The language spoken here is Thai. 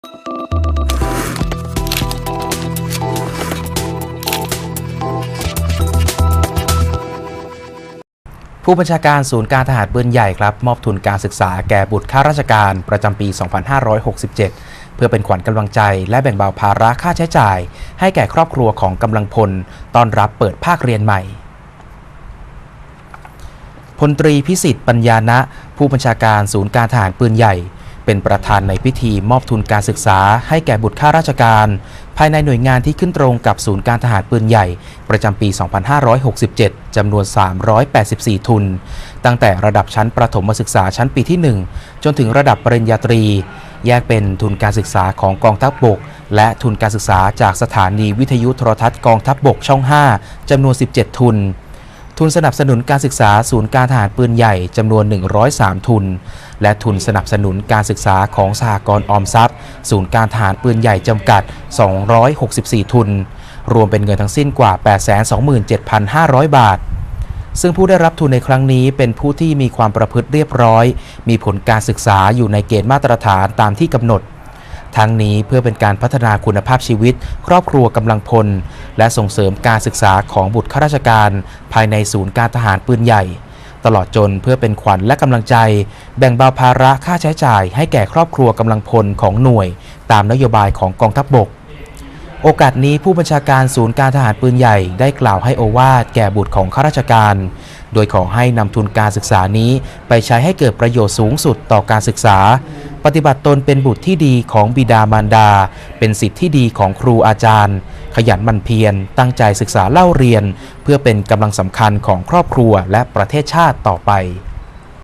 ผู้บัญชาการศูนย์การทหารปืนใหญ่ครับ มอบทุนการศึกษาแก่บุตรข้าราชการประจำปี 2567 เพื่อเป็นขวัญกำลังใจและแบ่งเบาภาระค่าใช้จ่าย ให้แก่ครอบครัวของกำลังพลตอนรับเปิดภาคเรียนใหม่พลตรีพิสิทธิ์ปัญญานะ ผู้บัญชาการศูนย์การทหารปืนใหญ่ เป็นประธานในพิธีมอบทุนการศึกษาให้แก่บุตรข้าราชการ ภายในหน่วยงานที่ขึ้นตรงกับศูนย์การทหารปืนใหญ่ ประจำปี 2567 จำนวน 384 ทุน ตั้งแต่ระดับชั้นประถมศึกษาชั้นปีที่ 1 จนถึงระดับปริญญาตรี แยกเป็นทุนการศึกษาของกองทัพบกและทุนการศึกษาจากสถานีวิทยุโทรทัศน์กองทัพบกช่อง 5 จำนวน 17 ทุนทุนสนับสนุนการศึกษาศูนย์การทหารปืนใหญ่จำนวน 103 ทุน และทุนสนับสนุนการศึกษาของสหกรณ์ออมทรัพย์ ศูนย์การทหารปืนใหญ่จำกัด 264 ทุน รวมเป็นเงินทั้งสิ้นกว่า 827,500 บาทซึ่งผู้ได้รับทุนในครั้งนี้เป็นผู้ที่มีความประพฤติเรียบร้อย มีผลการศึกษาอยู่ในเกณฑ์มาตรฐานตามที่กำหนด ทั้งนี้เพื่อเป็นการพัฒนาคุณภาพชีวิต ครอบครัวกำลังพล และส่งเสริมการศึกษาของบุตรข้าราชการ ภายในศูนย์การทหารปืนใหญ่ ตลอดจนเพื่อเป็นขวัญและกำลังใจ แบ่งเบาภาระค่าใช้จ่าย ให้แก่ครอบครัวกำลังพลของหน่วย ตามนโยบายของกองทัพบบก โอกาสนี้ผู้บัญชาการศูนย์การทหารปืนใหญ่ได้กล่าวให้โอวาทแก่บุตรของข้าราชการ โดยขอให้นำทุนการศึกษานี้ไปใช้ให้เกิดประโยชน์สูงสุดต่อการศึกษา ปฏิบัติตนเป็นบุตรที่ดีของบิดามารดา เป็นสิทธิ์ที่ดีของครูอาจารย์ ขยันหมั่นเพียรตั้งใจศึกษาเล่าเรียน เพื่อเป็นกำลังสำคัญของครอบครัวและประเทศชาติต่อไป